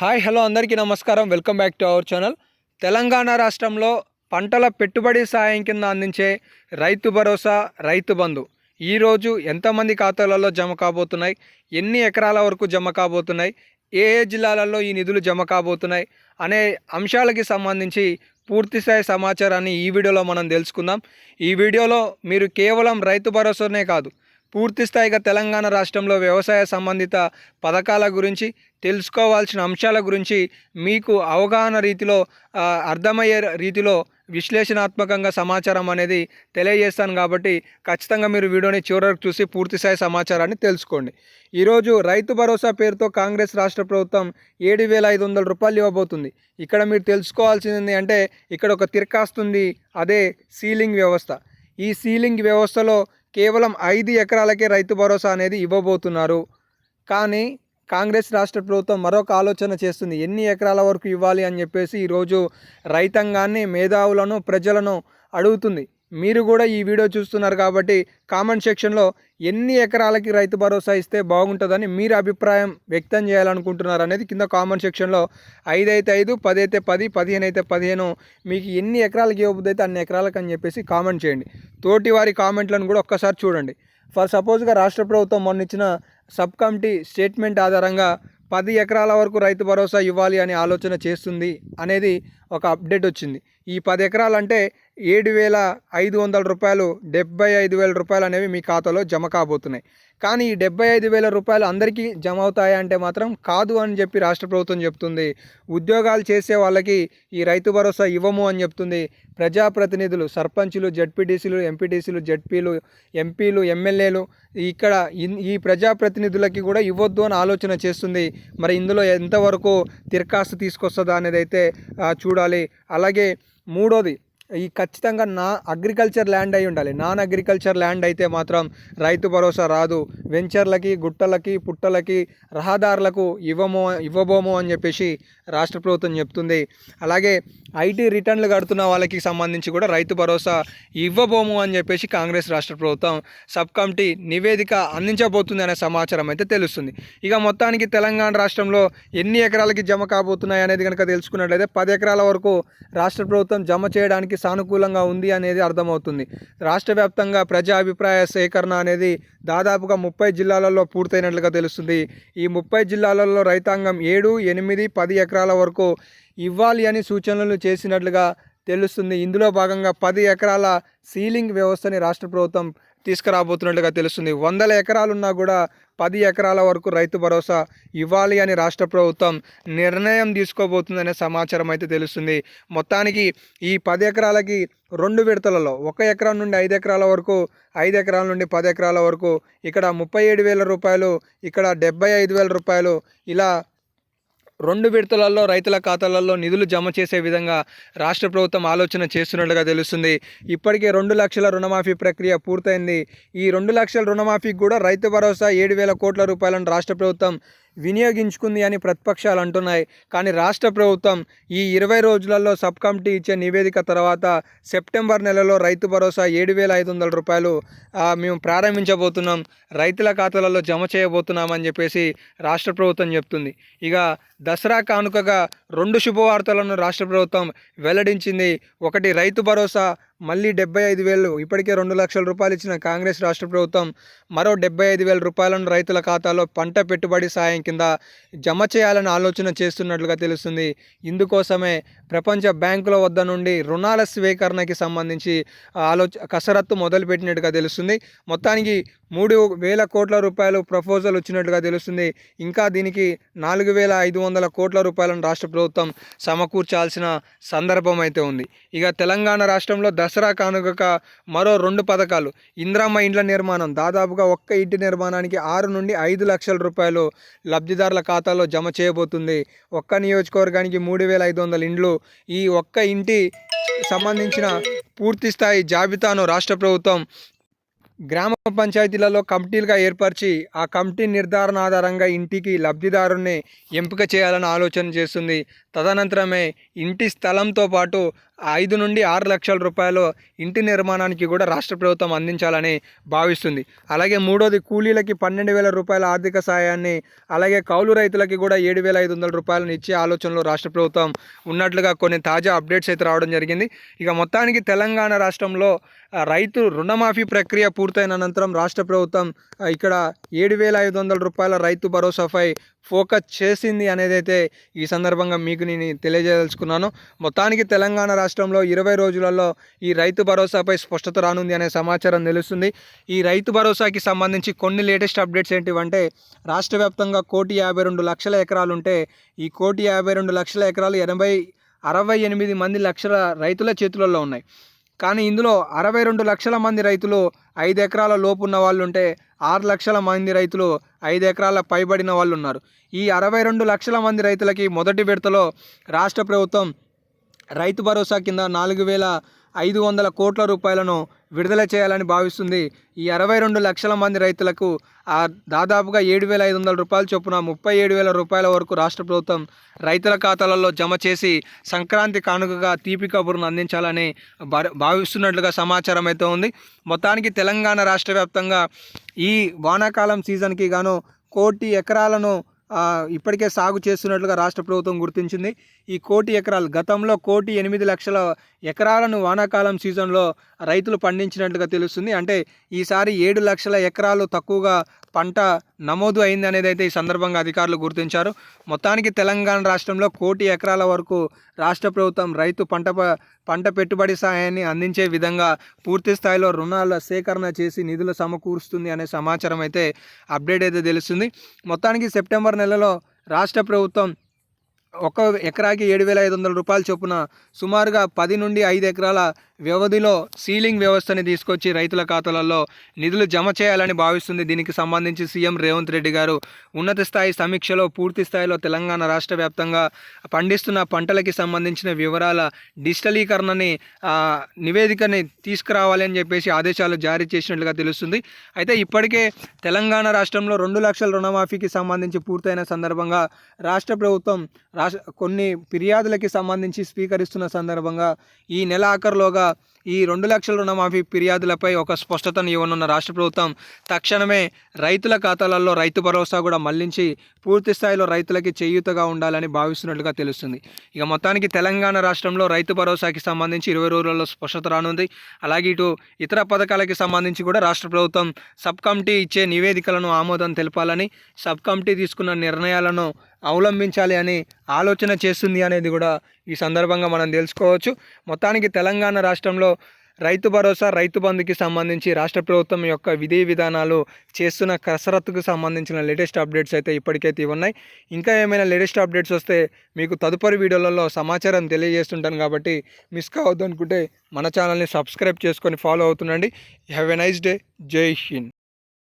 Hi hello అందరికీ నమస్కారం. Welcome back to our channel. Telangana రాష్ట్రంలో పంటల పెట్టుబడి సాయం కింద అందించే రైతు భరోసా రైతు బంధు. ఈరోజు ఎంతమంది ఖాతాలలో జమ కాబోతున్నాయి? ఎన్ని ఎకరాల వరకు జమ కాబోతున్నాయి? ఏ ఏ జిల్లాలలో ఈ నిధులు జమ కాబోతున్నాయి? అనే అంశాలకి సంబంధించి పూర్తిస్థాయి సమాచారాన్ని ఈ వీడియోలో మనం తెలుసుకుందాం. ఈ వీడియోలో మీరు కేవలం రైతు భరోసానే కాదు పూర్తి స్థాయిగా తెలంగాణ రాష్ట్రంలో వ్యవసాయ సంబంధిత పథకాల గురించి తెలుసుకోవాల్సిన అంశాల గురించి మీకు అవగాహన రీతిలో అర్థమయ్యే రీతిలో విశ్లేషణాత్మకంగా సమాచారం అనేది తెలియజేస్తాను కాబట్టి ఖచ్చితంగా మీరు వీడియోని చివరకు చూసి పూర్తిస్థాయి సమాచారాన్ని తెలుసుకోండి. ఈరోజు రైతు భరోసా పేరుతో కాంగ్రెస్ రాష్ట్ర ప్రభుత్వం ఏడు వేల ఐదు వందల రూపాయలు ఇవ్వబోతుంది. ఇక్కడ మీరు తెలుసుకోవాల్సింది అంటే ఇక్కడ ఒక తిరకాస్తుంది అదే సీలింగ్ వ్యవస్థ. ఈ సీలింగ్ వ్యవస్థలో కేవలం ఐదు ఎకరాలకే రైతు భరోసా అనేది ఇవ్వబోతున్నారు. కానీ కాంగ్రెస్ రాష్ట్ర ప్రభుత్వం మరొక ఆలోచన చేస్తుంది. ఎన్ని ఎకరాల వరకు ఇవ్వాలి అని చెప్పేసి ఈరోజు రైతాంగాన్ని మేధావులను ప్రజలను అడుగుతుంది. మీరు కూడా ఈ వీడియో చూస్తున్నారు కాబట్టి కామెంట్ సెక్షన్లో ఎన్ని ఎకరాలకి రైతు భరోసా ఇస్తే బాగుంటుందని మీరు అభిప్రాయం వ్యక్తం చేయాలనుకుంటున్నారు అనేది కింద కామెంట్ సెక్షన్లో ఐదు అయితే ఐదు పది అయితే పది పదిహేను అయితే పదిహేను మీకు ఎన్ని ఎకరాలకి ఇవ్వబుద్ది అయితే అన్ని ఎకరాలకు అని చెప్పేసి కామెంట్ చేయండి. తోటి వారి కామెంట్లను కూడా ఒక్కసారి చూడండి. ఫర్ సపోజ్గా రాష్ట్ర ప్రభుత్వం మొన్న ఇచ్చిన సబ్ కమిటీ స్టేట్మెంట్ ఆధారంగా పది ఎకరాల వరకు రైతు భరోసా ఇవ్వాలి అనే ఆలోచన చేస్తుంది అనేది ఒక అప్డేట్ వచ్చింది. ఈ పది ఎకరాలంటే ఏడు వేల ఐదు వందల రూపాయలు డెబ్బై ఐదు వేల రూపాయలు అనేవి మీ ఖాతాలో జమ కాబోతున్నాయి. కానీ ఈ డెబ్బై ఐదు వేల రూపాయలు అందరికీ జమ అవుతాయంటే మాత్రం కాదు అని చెప్పి రాష్ట్ర ప్రభుత్వం చెప్తుంది. ఉద్యోగాలు చేసే వాళ్ళకి ఈ రైతు భరోసా ఇవ్వము అని చెప్తుంది. ప్రజాప్రతినిధులు సర్పంచులు జడ్పీటీసీలు ఎంపీటీసీలు జడ్పీలు ఎంపీలు ఎమ్మెల్యేలు ఇక్కడ ఇన్- ఈ ప్రజాప్రతినిధులకి కూడా ఇవ్వద్దు అని ఆలోచన చేస్తుంది. మరి ఇందులో ఎంతవరకు తిరకాస్తు తీసుకొస్తుందా అనేది అయితే చూడాలి. అలాగే మూడోది ఈ ఖచ్చితంగా నా అగ్రికల్చర్ ల్యాండ్ అయి ఉండాలి. నాన్ అగ్రికల్చర్ ల్యాండ్ అయితే మాత్రం రైతు భరోసా రాదు. వెంచర్లకి గుట్టలకి పుట్టలకి రహదారులకు ఇవ్వము ఇవ్వబోము అని చెప్పేసి రాష్ట్ర ప్రభుత్వం చెప్తుంది. అలాగే ఐటీ రిటర్న్లు కడుతున్న వాళ్ళకి సంబంధించి కూడా రైతు భరోసా ఇవ్వబోము అని చెప్పేసి కాంగ్రెస్ రాష్ట్ర ప్రభుత్వం సబ్ కమిటీ నివేదిక అందించబోతుంది అనే సమాచారం అయితే తెలుస్తుంది. ఇక మొత్తానికి తెలంగాణ రాష్ట్రంలో ఎన్ని ఎకరాలకి జమ కాబోతున్నాయి అనేది కనుక తెలుసుకున్నట్లయితే పది ఎకరాల వరకు రాష్ట్ర ప్రభుత్వం జమ చేయడానికి సానుకూలంగా ఉంది అనేది అర్థమవుతుంది. రాష్ట్ర వ్యాప్తంగా ప్రజా అభిప్రాయ సేకరణ అనేది దాదాపుగా ముప్పై జిల్లాలలో పూర్తయినట్లుగా తెలుస్తుంది. ఈ ముప్పై జిల్లాలలో రైతాంగం ఏడు ఎనిమిది పది ఎకరాల వరకు ఇవ్వాలి అని సూచనలు చేసినట్లుగా తెలుస్తుంది. ఇందులో భాగంగా పది ఎకరాల సీలింగ్ వ్యవస్థని రాష్ట్ర ప్రభుత్వం తీసుకురాబోతున్నట్లుగా తెలుస్తుంది. వందల ఎకరాలున్నా కూడా పది ఎకరాల వరకు రైతు భరోసా ఇవ్వాలి అని రాష్ట్ర ప్రభుత్వం నిర్ణయం తీసుకోబోతుందనే సమాచారం అయితే తెలుస్తుంది. మొత్తానికి ఈ పది ఎకరాలకి రెండు విడతలలో ఒక ఎకరం నుండి ఐదు ఎకరాల వరకు ఐదు ఎకరాల నుండి పది ఎకరాల వరకు ఇక్కడ ముప్పై ఏడు వేల రూపాయలు ఇక్కడ డెబ్బై ఐదు వేల రూపాయలు ఇలా రెండు విడతలలో రైతుల ఖాతాలలో నిధులు జమ చేసే విధంగా రాష్ట్ర ప్రభుత్వం ఆలోచన చేస్తున్నట్లుగా తెలుస్తుంది. ఇప్పటికే రెండు లక్షల రుణమాఫీ ప్రక్రియ పూర్తయింది. ఈ రెండు లక్షల రుణమాఫీకి కూడా రైతు భరోసా ఏడు వేల కోట్ల రూపాయలను రాష్ట్ర ప్రభుత్వం వినియోగించుకుంది అని ప్రతిపక్షాలు అంటున్నాయి. కానీ రాష్ట్ర ప్రభుత్వం ఈ ఇరవై రోజులలో సబ్ కమిటీ ఇచ్చే నివేదిక తర్వాత సెప్టెంబర్ నెలలో రైతు భరోసా ఏడు వేల ఐదు వందల రూపాయలు మేము ప్రారంభించబోతున్నాం. రైతుల ఖాతాలలో జమ చేయబోతున్నామని చెప్పేసి రాష్ట్ర ప్రభుత్వం చెప్తుంది. ఇక దసరా కానుకగా రెండు శుభవార్తలను రాష్ట్ర ప్రభుత్వం వెల్లడించింది. ఒకటి రైతు భరోసా మళ్ళీ డెబ్బై ఐదు వేలు ఇప్పటికే రెండు లక్షల రూపాయలు ఇచ్చిన కాంగ్రెస్ రాష్ట్ర ప్రభుత్వం మరో డెబ్బై ఐదు వేల రూపాయలను రైతుల ఖాతాలో పంట పెట్టుబడి సాయం కింద జమ చేయాలని ఆలోచన చేస్తున్నట్లుగా తెలుస్తుంది. ఇందుకోసమే ప్రపంచ బ్యాంకుల వద్ద నుండి రుణాల స్వీకరణకి సంబంధించి ఆలోచ కసరత్తు మొదలుపెట్టినట్టుగా తెలుస్తుంది. మొత్తానికి మూడు వేల కోట్ల రూపాయలు ప్రపోజల్ వచ్చినట్లుగా తెలుస్తుంది. ఇంకా దీనికి నాలుగు వేల ఐదు వందల కోట్ల రూపాయలను రాష్ట్ర ప్రభుత్వం సమకూర్చాల్సిన సందర్భం అయితే ఉంది. ఇక తెలంగాణ రాష్ట్రంలో దసరా కానుక మరో రెండు పథకాలు. ఇంద్రమ్మ ఇండ్ల నిర్మాణం. దాదాపుగా ఒక్క ఇంటి నిర్మాణానికి ఆరు నుండి ఐదు లక్షల రూపాయలు లబ్ధిదారుల ఖాతాలో జమ చేయబోతుంది. ఒక్క నియోజకవర్గానికి మూడు వేల ఐదు వందల ఇండ్లు ఈ ఒక్క ఇంటి సంబంధించిన పూర్తి స్థాయి జాబితాను రాష్ట్ర ప్రభుత్వం గ్రామ పంచాయతీలలో కమిటీలుగా ఏర్పరిచి ఆ కమిటీ నిర్ధారణ ఆధారంగా ఇంటికి లబ్ధిదారుని ఎంపిక చేయాలని ఆలోచన చేస్తుంది. తదనంతరమే ఇంటి స్థలంతో పాటు ఐదు నుండి ఆరు లక్షల రూపాయలు ఇంటి నిర్మాణానికి కూడా రాష్ట్ర ప్రభుత్వం అందించాలని భావిస్తుంది. అలాగే మూడోది కూలీలకి పన్నెండు వేల రూపాయల ఆర్థిక సాయాన్ని అలాగే కౌలు రైతులకి కూడా ఏడు వేల ఐదు వందల రూపాయలను ఇచ్చే ఆలోచనలో రాష్ట్ర ప్రభుత్వం ఉన్నట్లుగా కొన్ని తాజా అప్డేట్స్ అయితే రావడం జరిగింది. ఇక మొత్తానికి తెలంగాణ రాష్ట్రంలో రైతు రుణమాఫీ ప్రక్రియ పూర్తి పూర్తయిన అనంతరం రాష్ట్ర ప్రభుత్వం ఇక్కడ ఏడు వేల ఐదు వందల రూపాయల రైతు భరోసాపై ఫోకస్ చేసింది అనేది అయితే ఈ సందర్భంగా మీకు నేను తెలియజేయదలుచుకున్నాను. మొత్తానికి తెలంగాణ రాష్ట్రంలో ఇరవై రోజులలో ఈ రైతు భరోసాపై స్పష్టత రానుంది అనే సమాచారం తెలుస్తుంది. ఈ రైతు భరోసాకి సంబంధించి కొన్ని లేటెస్ట్ అప్డేట్స్ ఏంటివంటే రాష్ట్ర వ్యాప్తంగా కోటి యాభై రెండు లక్షల ఎకరాలు ఉంటే ఈ కోటి యాభై రెండు లక్షల ఎకరాలు ఎనభై అరవై ఎనిమిది మంది లక్షల రైతుల చేతులలో ఉన్నాయి. కానీ ఇందులో అరవై రెండు లక్షల మంది రైతులు ఐదు ఎకరాల లోపు ఉన్న వాళ్ళు ఉంటే ఆరు లక్షల మంది రైతులు ఐదు ఎకరాల పైబడిన వాళ్ళు ఉన్నారు ఈ అరవై రెండు లక్షల మంది రైతులకి మొదటి విడతలో రాష్ట్ర ప్రభుత్వం రైతు భరోసా కింద నాలుగు వేల ఐదు వందల కోట్ల రూపాయలను విడుదల చేయాలని భావిస్తుంది. ఈ అరవై రెండు లక్షల మంది రైతులకు ఆ దాదాపుగా ఏడు వేల ఐదు వందల రూపాయల చొప్పున ముప్పై ఏడు వేల రూపాయల వరకు రాష్ట్ర ప్రభుత్వం రైతుల ఖాతాలలో జమ చేసి సంక్రాంతి కానుకగా తీపి కబురును అందించాలని భావిస్తున్నట్లుగా సమాచారం అయితే ఉంది. మొత్తానికి తెలంగాణ రాష్ట్ర వ్యాప్తంగా ఈ వానాకాలం సీజన్కి గాను కోటి ఎకరాలను ఇప్పటికే సాగు చేస్తున్నట్లుగా రాష్ట్ర ప్రభుత్వం గుర్తించింది. ఈ కోటి ఎకరాలు గతంలో కోటి ఎనిమిది లక్షల ఎకరాలను వానాకాలం సీజన్లో రైతులు పండించినట్లుగా తెలుస్తుంది. అంటే ఈసారి ఏడు లక్షల ఎకరాలు తక్కువగా పంట నమోదు అయింది అనేది అయితే ఈ సందర్భంగా అధికారులు గుర్తించారు. మొత్తానికి తెలంగాణ రాష్ట్రంలో కోటి ఎకరాల వరకు రాష్ట్ర ప్రభుత్వం రైతు పంట ప- పంట పెట్టుబడి సాయాన్ని అందించే విధంగా పూర్తి స్థాయిలో రుణాల సేకరణ చేసి నిధులు సమకూరుస్తుంది అనే సమాచారం అయితే అప్డేట్ అయితే తెలుస్తుంది. మొత్తానికి సెప్టెంబర్ నెలలో రాష్ట్ర ప్రభుత్వం ఒక ఎకరాకి ఏడు వేల ఐదు వందల రూపాయల చొప్పున సుమారుగా పది నుండి ఐదు ఎకరాల వ్యవధిలో సీలింగ్ వ్యవస్థని తీసుకొచ్చి రైతుల ఖాతాలలో నిధులు జమ చేయాలని భావిస్తుంది. దీనికి సంబంధించి సీఎం రేవంత్ రెడ్డి గారు ఉన్నత స్థాయి సమీక్షలో పూర్తి స్థాయిలో తెలంగాణ రాష్ట్ర వ్యాప్తంగా పండిస్తున్న పంటలకి సంబంధించిన వివరాల డిజిటలీకరణని నివేదికని తీసుకురావాలని చెప్పేసి ఆదేశాలు జారీ చేసినట్లుగా తెలుస్తుంది. అయితే ఇప్పటికే తెలంగాణ రాష్ట్రంలో రెండు లక్షల రుణమాఫీకి సంబంధించి పూర్తయిన సందర్భంగా రాష్ట్ర ప్రభుత్వం రాష్ట్ర కొన్ని ఫిర్యాదులకి సంబంధించి స్వీకరిస్తున్న సందర్భంగా ఈ నెల ఆఖరులోగా あ。ఈ రెండు లక్షల రుణమాఫీ ఫిర్యాదులపై ఒక స్పష్టతను ఇవ్వనున్న రాష్ట్ర ప్రభుత్వం తక్షణమే రైతుల ఖాతాలలో రైతు భరోసా కూడా మళ్ళించి పూర్తి స్థాయిలో రైతులకి చేయూతగా ఉండాలని భావిస్తున్నట్లుగా తెలుస్తుంది. ఇక మొత్తానికి తెలంగాణ రాష్ట్రంలో రైతు భరోసాకి సంబంధించి ఇరవై రోజులలో స్పష్టత రానుంది. అలాగే ఇటు ఇతర పథకాలకి సంబంధించి కూడా రాష్ట్ర ప్రభుత్వం సబ్ కమిటీ ఇచ్చే నివేదికలను ఆమోదం తెలపాలని సబ్ కమిటీ తీసుకున్న నిర్ణయాలను అవలంబించాలి అని ఆలోచన చేస్తుంది అనేది కూడా ఈ సందర్భంగా మనం తెలుసుకోవచ్చు. మొత్తానికి తెలంగాణ రాష్ట్రంలో రైతు భరోసా రైతు బంధుకి సంబంధించి రాష్ట్ర ప్రభుత్వం యొక్క విధి విధానాలు చేస్తున్న కసరత్తుకు సంబంధించిన లేటెస్ట్ అప్డేట్స్ అయితే ఇప్పటికైతే ఇవి ఉన్నాయి ఇంకా ఏమైనా లేటెస్ట్ అప్డేట్స్ వస్తే మీకు తదుపరి వీడియోలలో సమాచారం తెలియజేస్తుంటాను కాబట్టి మిస్ కావద్దు అనుకుంటే మన ఛానల్ని సబ్స్క్రైబ్ చేసుకొని follow అవుతుండండి. Have a nice day. జై హింద్.